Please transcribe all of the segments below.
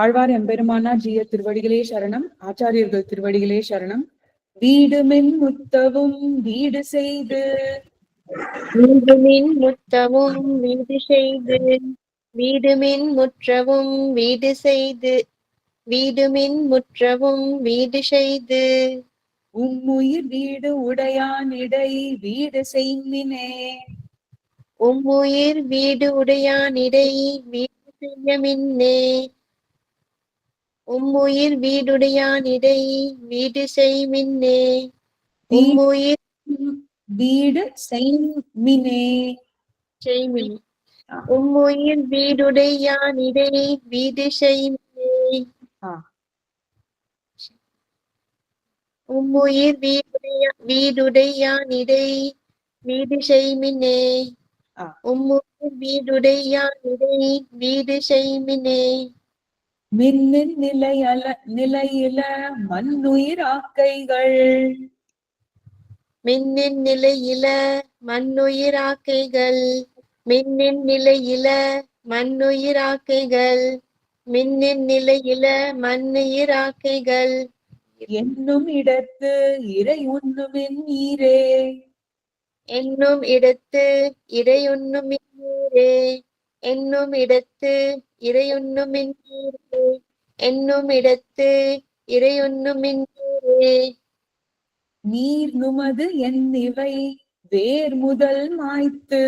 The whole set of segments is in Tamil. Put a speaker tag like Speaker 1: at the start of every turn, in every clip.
Speaker 1: ஆழ்வார் எம்பெருமானார் ஜீய திருவடிகளே சரணம் ஆச்சாரியர்கள் திருவடிகளே சரணம். வீடு மென் முத்தவும் வீடு செய்து.
Speaker 2: வீடுமின் முற்றவும் வீடு செய்து. வீடுமின் முற்றவும் வீடு செய்து. வீடுமின் முற்றவும் வீடு செய்து.
Speaker 1: உம்முயிர் வீடு உடையான் இடை வீடு செய்மினே.
Speaker 2: உம்முயிர் வீடு உடையானிடை வீடு செய்ய மின்னே. உம்முயிர் வீடுடையானிடை வீடு செய் மின்னே உம்முயிர்
Speaker 1: வீடு செய்மினே.
Speaker 2: செய் மின் உம்முயிர் வீடுடையானிடை வீடு செய் மின்னே
Speaker 1: ஆ.
Speaker 2: உம்முயிர் வீடுடைய வீடுடையானிடை வீடு செய் மின்னே
Speaker 1: ஆ.
Speaker 2: உம்முயிர் வீடுடையானிடை வீடு செய் மின்னே
Speaker 1: மின்னின் நிலையல நிலையில மண்ணுயிர் ஆக்கைகள்.
Speaker 2: மின்னின் நிலையில மண்ணுயிராக்கைகள் மின்னின் நிலையில மண்ணுயிராக்கைகள் மின்னின் நிலையில மண்ணுயிராக்கைகள்
Speaker 1: என்னும் இடத்து இறை உண்ணுமின் ஈரே.
Speaker 2: என்னும் இடத்து இறையுண்ணுமின்னீரே என்னும் இடத்து இறையுண்ணுமின்னீரே என்னும் இடத்து இறையுண்ணுமின்னீரே
Speaker 1: நீர் நுமது என் இவை வேர் முதல் மாய்த்து.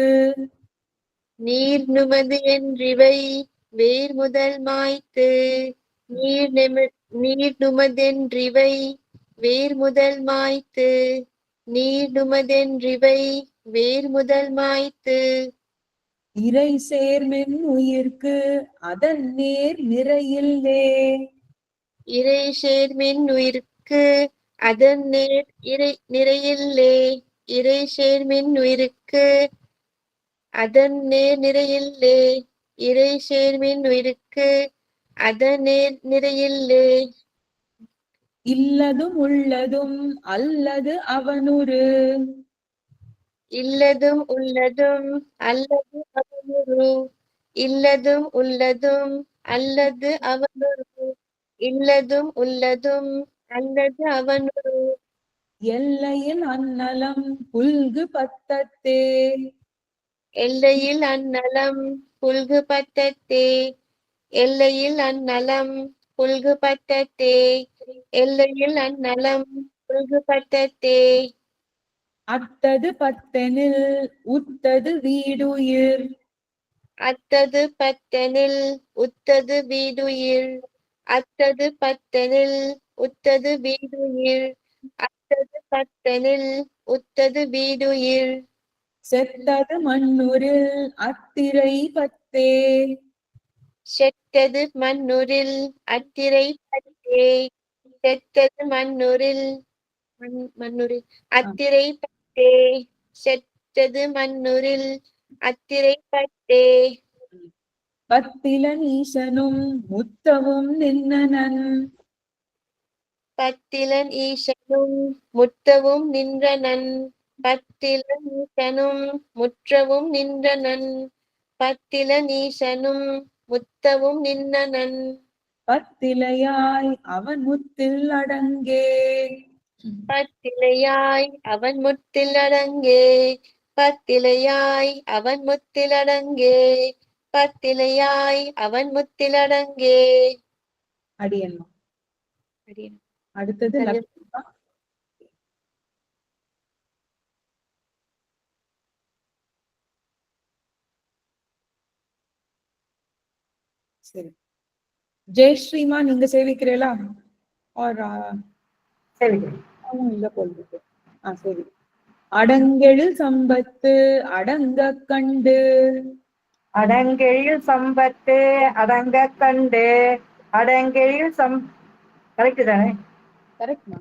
Speaker 2: நீர் நுமது என்றிவை வேர் முதல் மாய்த்து. நீர் நீர் நுமதென்றிவை வேர் முதல் மாய்த்து. நீர் நுமதென்றிவை வேர் முதல் மாய்த்து.
Speaker 1: இறை சேர்மென் உயிர்க்கு அதன் நேர் நிறையில்லே.
Speaker 2: இறை சேர்மின் உயிருக்கு அதன் நேர் இறை நிறையில்லே. இறை சேர்மின் உயிருக்கு அதன் நேர் நிறையில்லே. இறை சேர்மின் உயிருக்கு அதன் நேர் நிறையில்லே.
Speaker 1: இல்லதும் உள்ளதும் அல்லது அவனுரு.
Speaker 2: இல்லதும் உள்ளதும் அல்லது அவனொரு இல்லதும் உள்ளதும் அல்லது அவனொரு இல்லதும் உள்ளதும் அல்லது அவனொரு
Speaker 1: எல்லையில் அன்னலம் புல்கு பத்தத்தே.
Speaker 2: எல்லையில் அந்நலம் புல்கு பட்டத்தே எல்லையில் அந்நலம் புல்கு பட்டத்தே எல்லையில் அந்நலம் புல்கு பட்டத்தே
Speaker 1: அத்தது பத்தெனில் உத்தது வீடுயிர்.
Speaker 2: அத்தது பத்தனில் உத்தது வீடுயிர். அத்தது பத்தனில் உத்தது வீடுயிர். அத்தது பத்தனில் உத்தது வீடுயிர்.
Speaker 1: செத்தது மண்ணுரில் அத்திரை பத்தே.
Speaker 2: செத்தது மண்ணுரில் அத்திரை பத்தே. செத்தது மண்ணுரில் மண்- மண்ணுரில் அத்திரை பத்தே. செத்தது மண்ணுரில் அத்திரை பத்தே
Speaker 1: பத்தில நீசனும் முத்தவும் நின்னனன்.
Speaker 2: பத்திலன் ஈசனும் முத்தவும் நின்றனன். பத்திலன் ஈசனும் முற்றவும் நின்றனன். பத்திலன் ஈசனும் முத்தவும் நின்றனன்
Speaker 1: பத்திலையாய் அவன் முத்தில் அடங்கே.
Speaker 2: பத்திலையாய் அவன் முத்தில் அடங்கே. பத்திலையாய் அவன் முத்தில் அடங்கே பத்திலையாய் அவன் முத்தில் அடங்கே
Speaker 1: அடியன். அடுத்தது
Speaker 2: சரி.
Speaker 1: ஜெயஸ்ரீமா நீங்க சேவிக்கிறீங்களா ஆர் அவன் இல்ல போல்றது ஆ சரி. அடங்கெழு சம்பத்து அடங்க கண்டு.
Speaker 3: அடங்கெழில் சம்பத்து அடங்க கண்டு. அடங்கெழில் சம் கரெக்ட் தானே?
Speaker 1: கரெக்ட்மா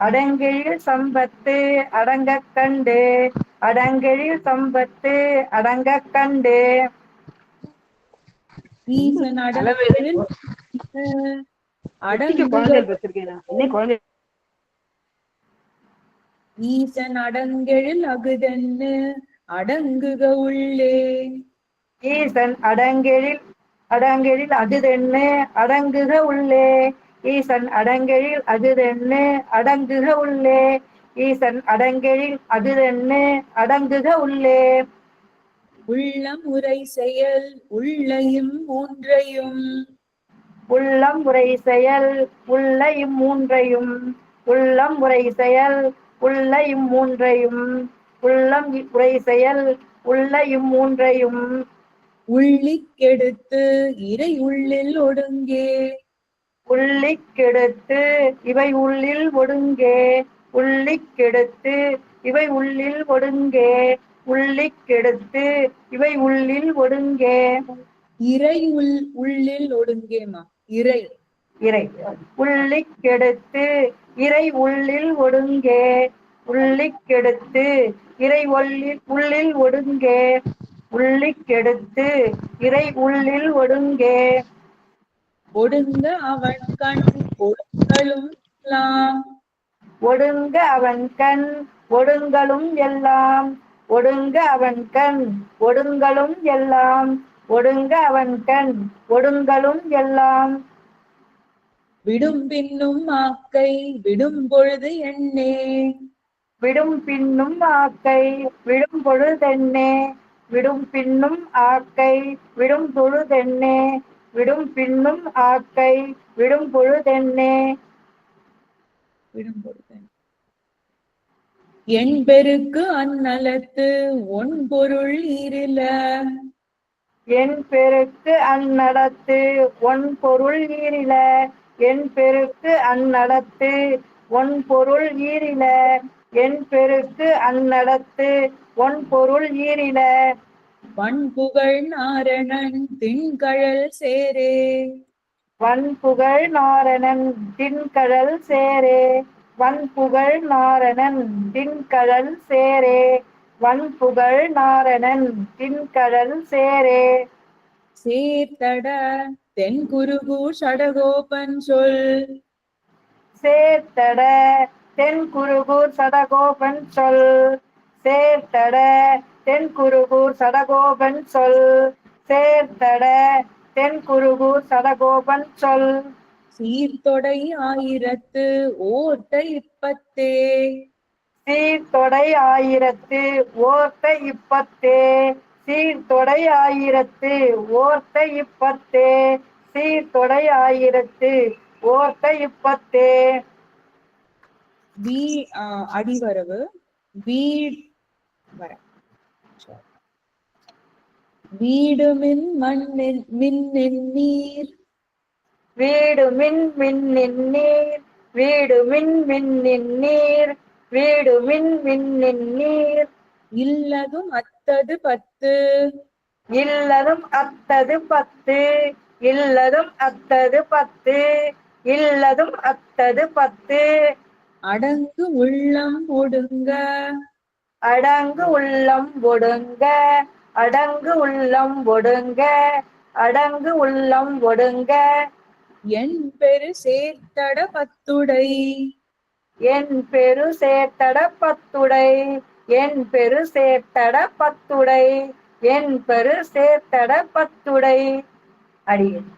Speaker 3: அடங்கெழில் சம்பத்து அடங்க கண்டு. அடங்கெழில் சம்பத்து அடங்க கண்டு.
Speaker 1: ஈசன் அடங்கெழில் அடங்கு ஈசன் அடங்கெழில் அகுதன்னு அடங்குக உள்ளே.
Speaker 3: ஈசன் அடங்கெழில் அடங்கெழில் அதுதென்னு அடங்குக உள்ளே. ஈசன் அடங்கெழில் அதுதென்னு அடங்குக உள்ளே. ஈசன் அடங்கெழில் அதுதென்னு அடங்குக உள்ளே.
Speaker 1: உள்ளம் உரை செயல் உள்ளையும் மூன்றையும்.
Speaker 3: உள்ளம் உரை செயல் உள்ள இம்மூன்றையும் உள்ளம் உரை செயல் உள்ள இம்மூன்றையும் உள்ளம் உரை செயல் உள்ள இம்மூன்றையும்
Speaker 1: உள்ளிக்கெடுத்து இறை உள்ளில் ஒடுங்கே.
Speaker 3: உள்ளிக் கெடுத்து இவை உள்ளில் ஒடுங்கே. உள்ளிக் கெடுத்து இவை உள்ளில் ஒடுங்கே. உள்ளிக் கெடுத்து இவை உள்ளில் ஒடுங்கே.
Speaker 1: இறை உள் உள்ளில் ஒடுங்கேமா இறை.
Speaker 3: இறை உள்ளிக் கெடுத்து இறை உள்ளில் ஒடுங்கே உள்ளிக் கெடுத்து இறை உள்ளில் உள்ளில் ஒடுங்கே உள்ளிக் கெடுத்து இறை உள்ளில் ஒடுங்கே.
Speaker 1: ஒடுங்க அவன் கண் ஒடுங்களும் எல்லாம்.
Speaker 3: ஒடுங்க அவன் கண் ஒடுங்களும் எல்லாம். ஒடுங்க அவன் கண் ஒடுங்களும் எல்லாம். ஒடுங்க அவன் கண் ஒடுங்களும் எல்லாம்.
Speaker 1: விடும் பின்னும் ஆக்கை விடும் பொழுது எண்ணே.
Speaker 3: விடும் பின்னும் ஆக்கை விடும் பொழுதென்னே விடும் பின்னும் ஆக்கை விடும் பொழுதென்னே விடும் பின்னும் ஆக்கை விடும் பொழுதென்னே
Speaker 1: விடும் என் பெருக்கு அந்நலத்து ஒன் பொருள் ஈரில
Speaker 3: என் பெருக்கு அந்நடத்து ஒன் பொருள் ஈரில என் பெருக்கு அந்நடத்து ஒன் பொருள் ஈரில என் பெருக்கு அந்நடத்து ஒன் பொருள் ஈரில
Speaker 1: வன்புகழ் நாரணன் திண்கழல் சேரே.
Speaker 3: வன்புகழ் நாரணன் தின்கழல் சேரே. வன்புகழ் நாரணன் தின்கழல் சேரே. வன்புகழ் நாரணன் தின்கழல் சேரே.
Speaker 1: சேர்த்தட தென் குருகூர் சடகோபன் சொல்.
Speaker 3: சேர்த்தட தென் குருகூர் சடகோபன் சொல். சேர்த்தட தென் குருகூர் சடகோபன் சொல். சேர்த்தட தென் குருகூர் சடகோபன் சொல்.
Speaker 1: சீர்தொடை ஆயிரத்து ஓட்ட இப்பத்தே.
Speaker 3: சீர்தொடை ஆயிரத்து ஓர்த்த இப்பத்தே. சீர்தொடை ஆயிரத்து ஓர்த்த இப்பத்தே. சீர்தொடை ஆயிரத்து ஓர்த்த இப்பத்தே.
Speaker 1: வீ அடிவரவு. வீட் வர. வீடு மின் மண்ணின் மின்னின் நீர்.
Speaker 3: வீடு மின் மின்னின் நீர். வீடு மின் மின்னின் நீர். வீடு மின் மின்னின் நீர்.
Speaker 1: இல்லதும் அத்தது பத்து.
Speaker 3: இல்லதும் அத்தது பத்து. இல்லதும் அத்தது பத்து. இல்லதும் அத்தது பத்து.
Speaker 1: அடங்கு உள்ளம் ஒடுங்க.
Speaker 3: அடங்கு உள்ளம் ஒடுங்க. அடங்கு உள்ளம் ஒடுங்க. அடங்கு உள்ளம் ஒடுங்க.
Speaker 1: என் பெரு சேர்த்தட பத்துடை.
Speaker 3: என் பெரு சேர்த்தட பத்துடை. என் பெரு சேர்த்தட பத்துடை என் பெரு சேர்த்தட பத்துடை. அடியேன்.